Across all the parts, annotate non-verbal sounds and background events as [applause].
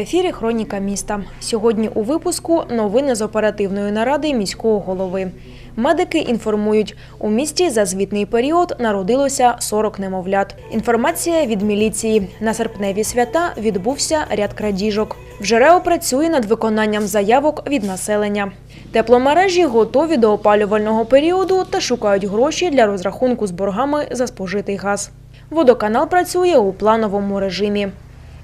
В ефірі Хроніка міста. Сьогодні у випуску новини з оперативної наради міського голови. Медики інформують, у місті за звітний період народилося 40 немовлят. Інформація від міліції. На серпневі свята відбувся ряд крадіжок. Вже РЕО працює над виконанням заявок від населення. Тепломережі готові до опалювального періоду та шукають гроші для розрахунку з боргами за спожитий газ. Водоканал працює у плановому режимі.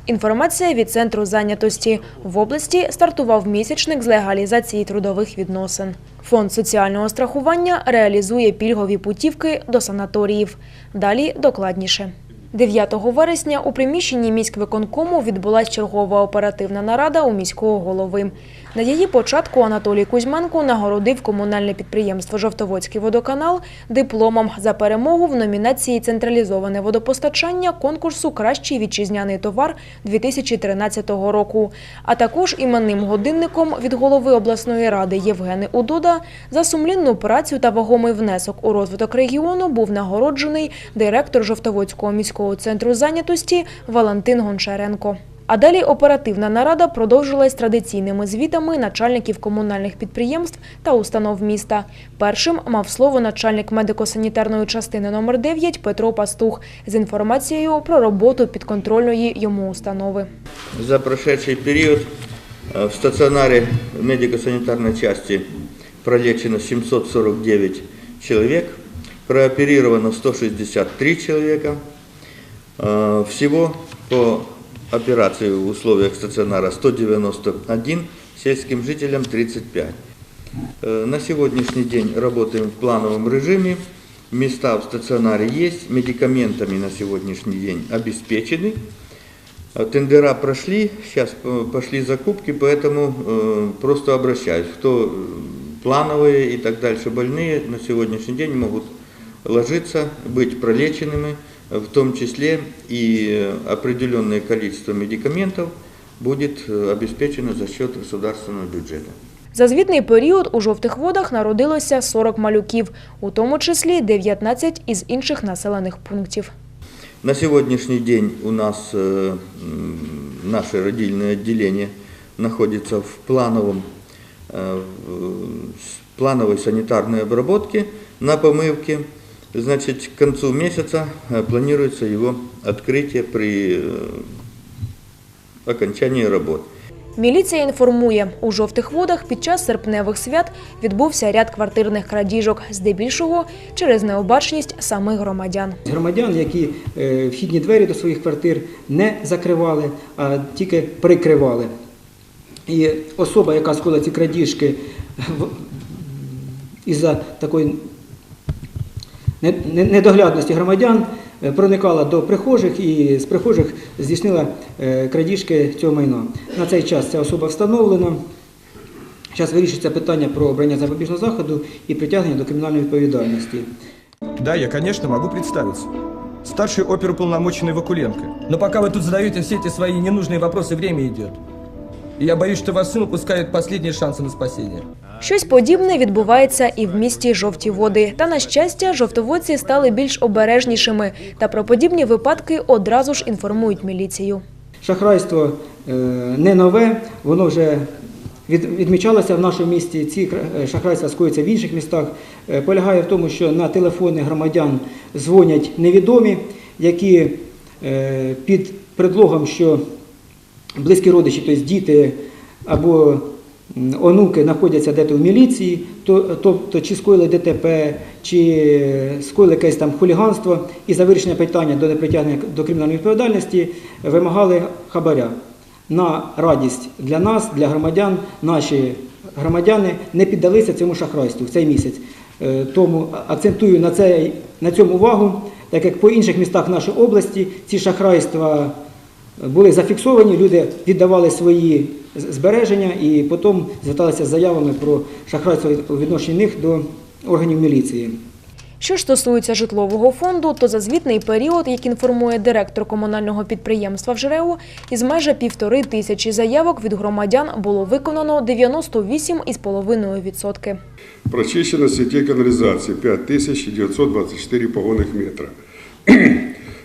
Інформація від центру зайнятості в області стартував місячник з легалізації трудових відносин. Фонд соціального страхування реалізує пільгові путівки до санаторіїв. Далі докладніше. 9 вересня у приміщенні міськвиконкому відбулась чергова оперативна нарада у міського голови. На її початку Анатолій Кузьменко нагородив комунальне підприємство «Жовтоводський водоканал» дипломом за перемогу в номінації «Централізоване водопостачання» конкурсу «Кращий вітчизняний товар» 2013 року, а також іменним годинником від голови обласної ради Євгени Удода за сумлінну працю та вагомий внесок у розвиток регіону був нагороджений директор Жовтоводського міського центру зайнятості Валентин Гончаренко. А далі оперативна нарада продовжилась традиційними звітами начальників комунальних підприємств та установ міста. Першим мав слово начальник медико-санітарної частини номер 9 Петро Пастух з інформацією про роботу підконтрольної йому установи. За прошедший период э, в стационаре медико-санитарной части пролечено 749 человек, прооперировано 163 человека. Э, Всего по операции в условиях стационара 191, сельским жителям 35. Э, На сегодняшний день работаем в плановом режиме. Места в стационаре есть, медикаментами на сегодняшний день обеспечены. А Тендера прошли, сейчас пошли закупки, поэтому э, просто обращаюсь. Кто э, плановые и так дальше больные на сегодняшний день могут ложиться, быть пролеченными, в том числе и э, определенное количество медикаментов будет э, обеспечено за счет государственного бюджета. За звітний період у жовтих водах народилося 40 малюків, у тому числі 19 із інших населених пунктів. На сегодняшний день у нас э, м, наше родильное отделение находится в плановом, э, в- с плановой санитарной обработке на помывке. Значит, к концу месяца э, планируется его открытие при э, окончании работ. Міліція інформує, у жовтих водах під час серпневих свят відбувся ряд квартирних крадіжок, здебільшого через необачність самих громадян. Громадян, які е, вхідні двері до своїх квартир не закривали, а тільки прикривали. І особа, яка скоїла ці крадіжки в- із-за такої не- не- недоглядності громадян, е, проникала до прихожих і з прихожих здійснила е, крадіжки цього майна. На цей час ця особа встановлена. Зараз вирішується питання про обрання запобіжного заходу і притягнення до кримінальної відповідальності. Да, я, конечно, могу представиться. Старший оперуполномоченный Вакуленко. Но пока вы тут задаете все эти свои ненужные вопросы, время идет. И я боюсь, что ваш сын упускает последние шансы на спасение. Щось подібне відбувається і в місті Жовті Води. Та, на щастя, жовтоводці стали більш обережнішими та про подібні випадки одразу ж інформують міліцію. Шахрайство е, не нове, воно вже відмічалося в нашому місті. Ці е, шахрайства скоюються в інших містах. Е, Полягає в тому, що на телефони громадян дзвонять невідомі, які під предлогом, що близькі родичі, тобто діти або онуки знаходяться десь в міліції, то, тобто чи скоїли ДТП, чи скоїли якесь там хуліганство, і за вирішення питання до непритягнення до кримінальної відповідальності вимагали хабаря. На радість для нас, для громадян, наші громадяни не піддалися цьому шахрайству в цей місяць. Е, Тому акцентую на, цей, на цьому увагу, так як по інших містах нашої області ці шахрайства були зафіксовані, люди віддавали свої збереження і потім зверталися з заявами про шахрайство у відношенні них до органів міліції. Що ж стосується житлового фонду, то за звітний період, як інформує директор комунального підприємства в ЖРЕУ, із майже півтори тисячі заявок від громадян було виконано 98,5%. Прочищено сетей канализации 5924 погонных метра.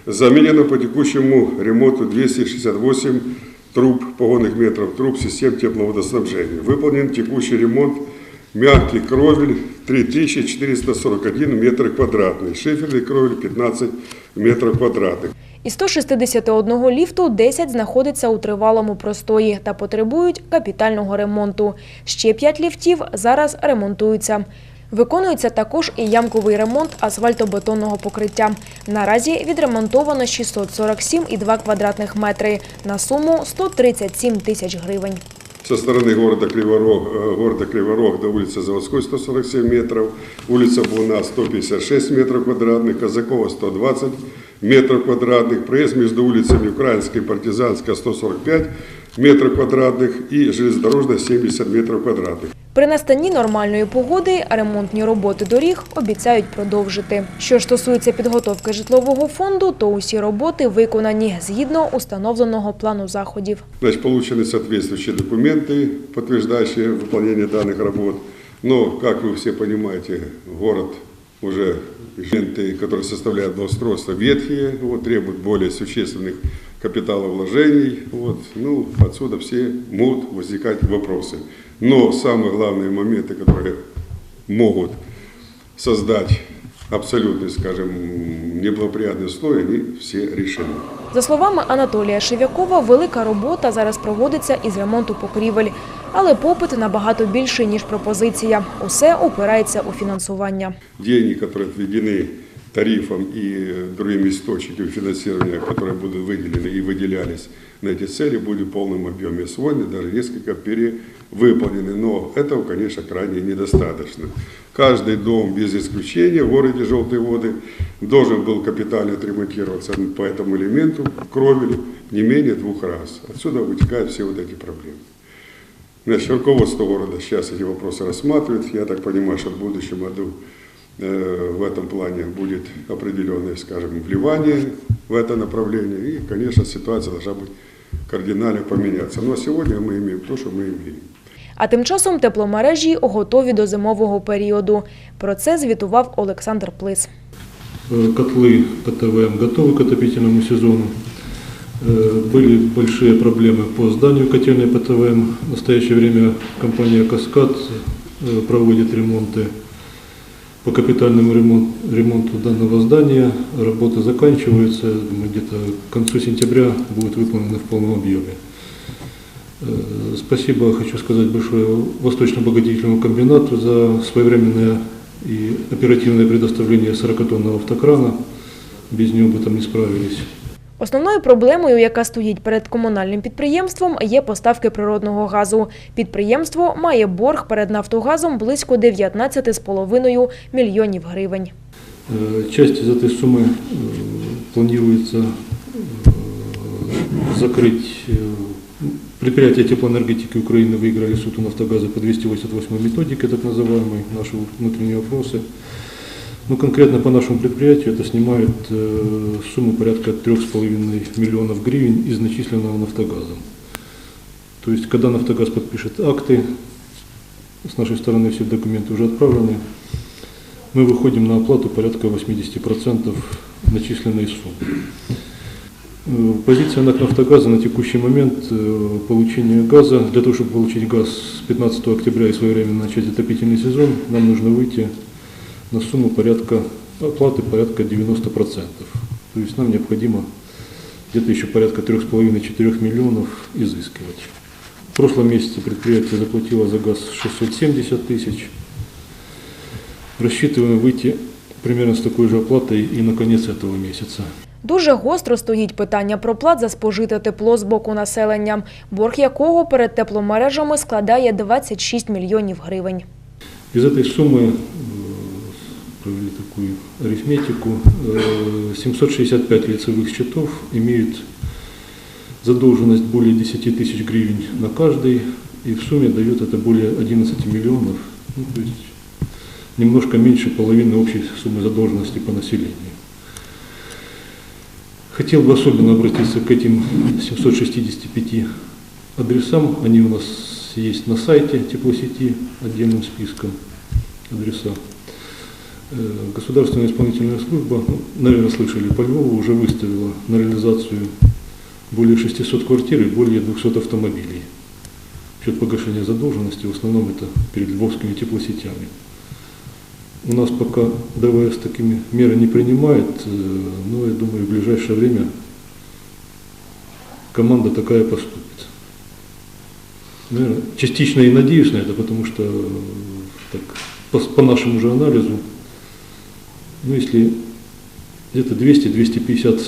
Заменено по текущему ремонту 268 труб, погонных метров труб систем тепловодоснабжения. Выполнен текущий ремонт мягкий кровель 3441 метр квадратный, шиферный кровель 15 метров квадратных. Із 161 ліфту 10 знаходиться у тривалому простої та потребують капітального ремонту. Ще 5 ліфтів зараз ремонтуються. Виконується також і ямковий ремонт асфальтобетонного покриття. Наразі відремонтовано 647,2 квадратних метри на суму 137 тисяч гривень. Со стороны города Криворог, э, города Криворог до улицы Заводской 147 метров, улица Буна 156 метров квадратных, Казакова 120 метров квадратных, проезд между улицами Украинской и Партизанская 145 метров квадратных и железнодорожная 70 метров квадратных. При настанні нормальної погоди ремонтні роботи доріг обіцяють продовжити. Що ж стосується підготовки житлового фонду, то усі роботи виконані згідно установленого плану заходів. Значит, получены соответствующие документы, подтверждающие выполнение данных работ. Но, как вы все понимаете, город уже элементы, которые составляют благоустройство, ветхие, вот, требуют более существенных капиталовложений. Вот. Ну, отсюда все могут возникать вопросы. Но самые главные моменты, которые могут создать абсолютно, скажем, неблагоприятные условия, они все решены. За словами Анатолія Шевякова, велика робота зараз проводиться із ремонту покрівель. Але попит набагато більший, ніж пропозиція. Усе опирається у фінансування. деньги, которые отведены тарифом и другими источниками финансирования, которые будут выделены и выделялись на эти цели, будет в полном объеме освоены, даже несколько перевыполнены. Но этого, конечно, крайне недостаточно. Каждый дом, без исключения, в городе Желтые воды должен был капитально отремонтироваться по этому элементу, кровелю, не менее двух раз. Отсюда вытекают все вот эти проблемы. Значит, руководство города сейчас эти вопросы рассматривает. Я так понимаю, что в будущем году э, в этом плане будет определенное, скажем, вливание в это направление. И, конечно, ситуация должна быть кардинально поменяться. Но сегодня мы имеем то, что мы имеем. А тим часом тепломережі готові до зимового періоду. Про це звітував Олександр Плис. Э, Котлы ПТВМ готовы к отопительному сезону. Э, Были большие проблемы по зданию котельной ПТВМ. В настоящее время компания «Каскад» э, проводит ремонты по капитальному ремон- ремонту данного здания. Работы заканчиваются. Думаю, Где-то к концу сентября будет выполнено в полном объеме. Э, Спасибо хочу сказать большое Восточно-обогатительному комбинату за своевременное и оперативное предоставление 40-тонного автокрана. Без него бы там не справились. Основною проблемою, яка стоїть перед комунальним підприємством, є поставки природного газу. Підприємство має борг перед Нафтогазом близько 19,5 мільйонів гривень. Э, Часть из этой суммы э, планируется э, закрыть. э, Предприятия теплоэнергетики Украины выиграли суд у Нафтогаза по 288 методике, так называемой, наши внутренние вопросы. Но конкретно по нашему предприятию это снимает э, сумму порядка 3,5 миллионов гривен из начисленного Нафтогазом. То есть, когда Нафтогаз подпишет акты, с нашей стороны все документы уже отправлены, мы выходим на оплату порядка 80% начисленной суммы. Э, Позиция НАК «Нафтогаза» на текущий момент э, получения газа. Для того, чтобы получить газ с 15 октября и своевременно начать отопительный сезон, нам нужно выйти на сумму порядка оплаты порядка 90%. То есть нам необходимо где-то еще порядка 3,5-4 миллионов изыскивать. В прошлом месяце предприятие заплатило за газ 670 тысяч. Рассчитываем выйти примерно с такой же оплатой и на конец этого месяца. Дуже гостро стоїть питання про плат за спожите тепло з боку населення, борг якого перед тепломережами складає 26 мільйонів гривень. Из этой суммы э, такую арифметику. э, 765 лицевых счетов имеют задолженность более 10 тысяч гривен на каждый, и в сумме дает это более 11 миллионов, ну, то есть немножко меньше половины общей суммы задолженности по населению. Хотел бы особенно обратиться к этим 765 адресам. Они у нас есть на сайте теплосети отдельным списком адреса. Э, Государственная исполнительная служба, ну, наверное, слышали, по Львову уже выставила на реализацию более 600 квартир и более 200 автомобилей. В счет погашения задолженности в основном это перед львовскими теплосетями. У нас пока ДВС такими меры не принимает, э, но я думаю, в ближайшее время команда такая поступит. Наверное, частично и надеюсь на это, потому что э, так, по, по нашему же анализу, ну, если где-то 200-250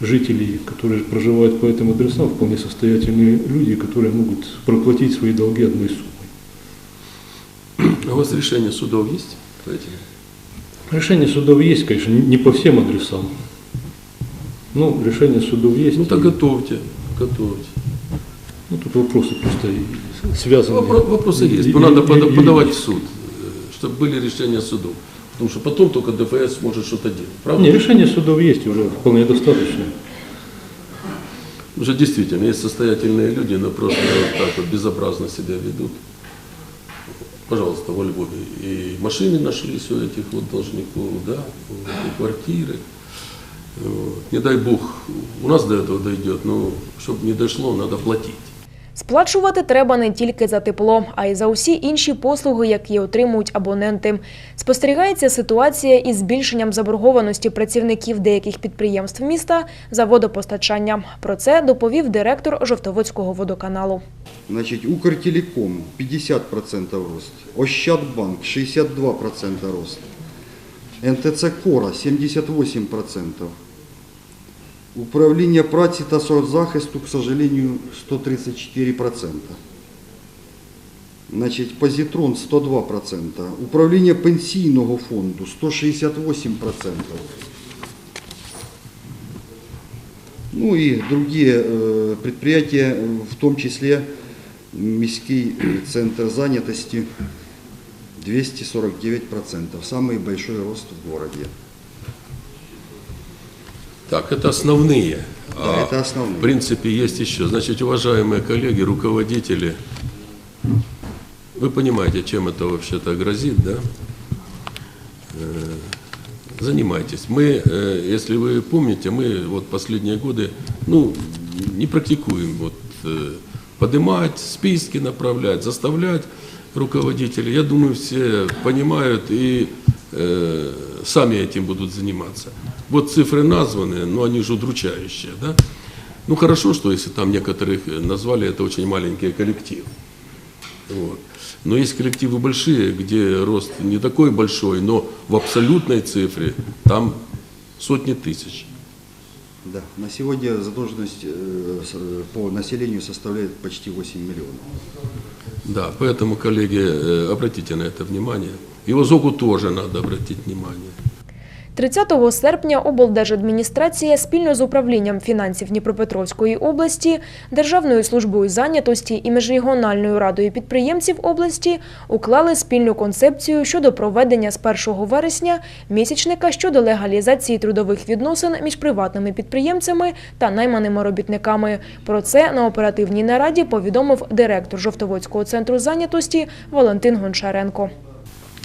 жителей, которые проживают по этим адресам, вполне состоятельные люди, которые могут проплатить свои долги одной суммой. А у вас решение судов есть по этим? Решение судов есть, конечно, не по всем адресам. Но решение судов есть. Ну так И, готовьте, готовьте. ну, тут вопросы просто связаны. Вопро- Вопросы есть, И- но надо и- пода- и- подавать в суд, чтобы были решения судов. Потому что потом только ДФС может что-то делать. Правда? Не, решение судов есть уже вполне достаточно. Уже действительно есть состоятельные люди, но просто вот так вот безобразно себя ведут. Пожалуйста, во Львове. И машины нашлись у этих вот должников, да, и квартиры. Вот. Не дай бог, у нас до этого дойдет, но чтобы не дошло, надо платить. Сплачувати треба не тільки за тепло, а й за усі інші послуги, які отримують абоненти. Спостерігається ситуація із збільшенням заборгованості працівників деяких підприємств міста за водопостачання. Про це доповів директор Жовтоводського водоканалу. Значит, Укртелеком 50% рост, Ощадбанк 62% рост, НТЦ Кора 78%. Управління праці та соцзахисту, к сожалению, 134%. Значить, Позитрон 102%. Управління пенсійного фонду 168%. Ну и другие э, предприятия, э, в том числе Міський центр занятости 249%. Самый большой рост в городе. Так, это основные. Да, это основные. В принципе, есть еще. Значит, уважаемые коллеги, руководители, вы понимаете, чем это вообще-то грозит, да? Э, Занимайтесь. Мы, э, если вы помните, мы вот последние годы, ну, не практикуем вот э, поднимать списки, направлять, заставлять руководителей. Я думаю, все понимают и э, сами этим будут заниматься. Вот цифры названы, но они же удручающие, да? Ну хорошо, что если там некоторых назвали, это очень маленький коллектив. Вот. Но есть коллективы большие, где рост не такой большой, но в абсолютной цифре там сотни тысяч. Да, на сегодня задолженность э, э, по населению составляет почти 8 миллионов. Да, поэтому, коллеги, э, обратите на это внимание. И ОЗОКу тоже надо обратить внимание. 30 серпня облдержадміністрація спільно з управлінням фінансів Дніпропетровської області, Державною службою зайнятості і міжрегіональною радою підприємців області уклали спільну концепцію щодо проведення з 1 вересня місячника щодо легалізації трудових відносин між приватними підприємцями та найманими робітниками. Про це на оперативній нараді повідомив директор Жовтоводського центру зайнятості Валентин Гончаренко.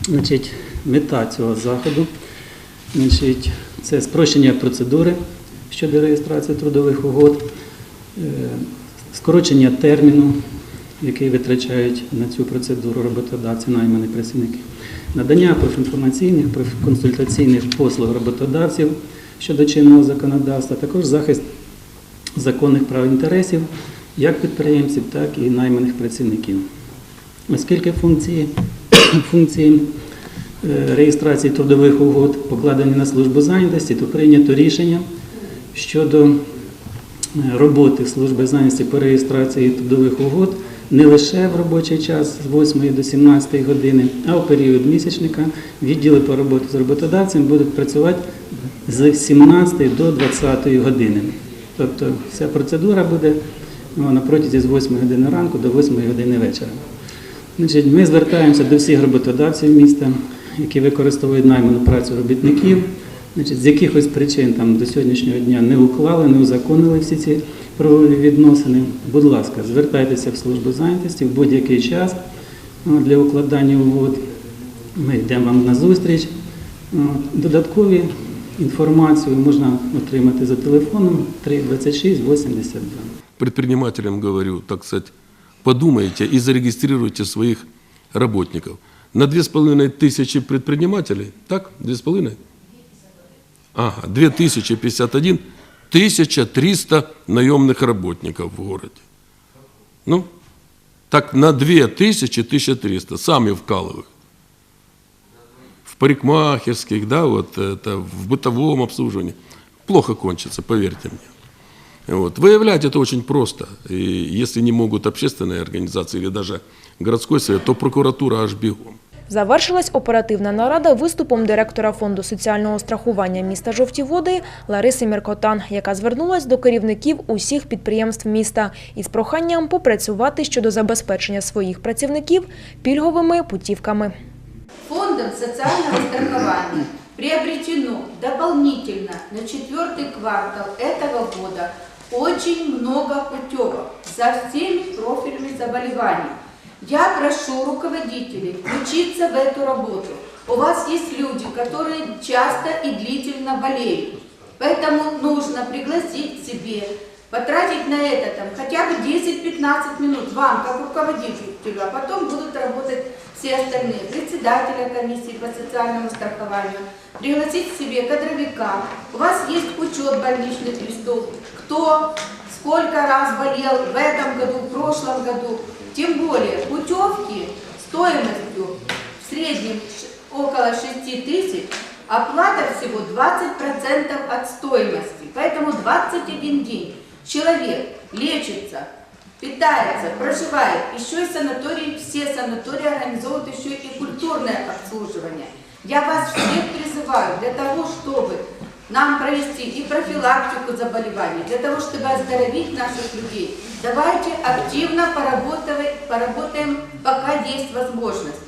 Значить, мета цього заходу значить, це спрощення процедури щодо реєстрації трудових угод, е, скорочення терміну, який витрачають на цю процедуру роботодавці, наймані працівники, надання профінформаційних, профконсультаційних послуг роботодавців щодо чинного законодавства, також захист законних прав інтересів як підприємців, так і найманих працівників. Оскільки функції, [clears throat] функції реєстрації трудових угод покладені на службу зайнятості, то прийнято рішення щодо е, роботи служби зайнятості по реєстрації трудових угод не лише в робочий час з 8 до 17 години, а в період місячника відділи по роботі з роботодавцем будуть працювати з 17 до 20 години. Тобто вся процедура буде ну, на протязі з 8 години ранку до 8 години вечора. Значить, ми звертаємося до всіх роботодавців міста, які використовують найману працю робітників, значить, з якихось причин там до сьогоднішнього дня не уклали, не узаконили всі ці правові відносини. Будь ласка, звертайтеся в службу зайнятості в будь-який час ну, для укладання угод. Ми йдемо вам на зустріч. Додаткові інформацію можна отримати за телефоном 326 82. Предпринимателям говорю, так сказать, подумайте и зарегистрируйте своих работников. На 2,5 тысячи предпринимателей, так? 2,5? Ага, 2051, 1300 наемных работников в городе. Ну, так на 2000 1300, сами вкалывают. В парикмахерских, да, вот это, в бытовом обслуживании. Плохо кончится, поверьте мне. Вот. Выявлять это очень просто. И если не могут общественные организации или даже городской совет, то прокуратура аж бегом. Завершилась оперативна нарада виступом директора Фонду соціального страхування міста Жовті Води Лариси Міркотан, яка звернулась до керівників усіх підприємств міста із проханням попрацювати щодо забезпечення своїх працівників пільговими путівками. Фондом социального страхования приобретено дополнительно на четвертый квартал этого года очень много путевок за всеми профилями заболеваний. Я прошу руководителей включиться в эту работу. У вас есть люди, которые часто и длительно болеют. Поэтому нужно пригласить к себе, потратить на это там, хотя бы 10-15 минут вам, как руководителю, а потом будут работать все остальные, председателя комиссии по социальному страхованию, пригласить себе кадровика. У вас есть учет больничных листов, кто сколько раз болел в этом году, в прошлом году. Тем более путевки стоимостью в среднем около 6 тысяч, оплата всего 20% от стоимости. Поэтому 21 день человек лечится, питается, проживает. Еще и санатории, все санатории организовывают еще и культурное обслуживание. Я вас всех призываю для того, чтобы нам провести и профилактику заболеваний, для того, чтобы оздоровить наших людей. Давайте активно поработаем, поработаем пока есть возможность.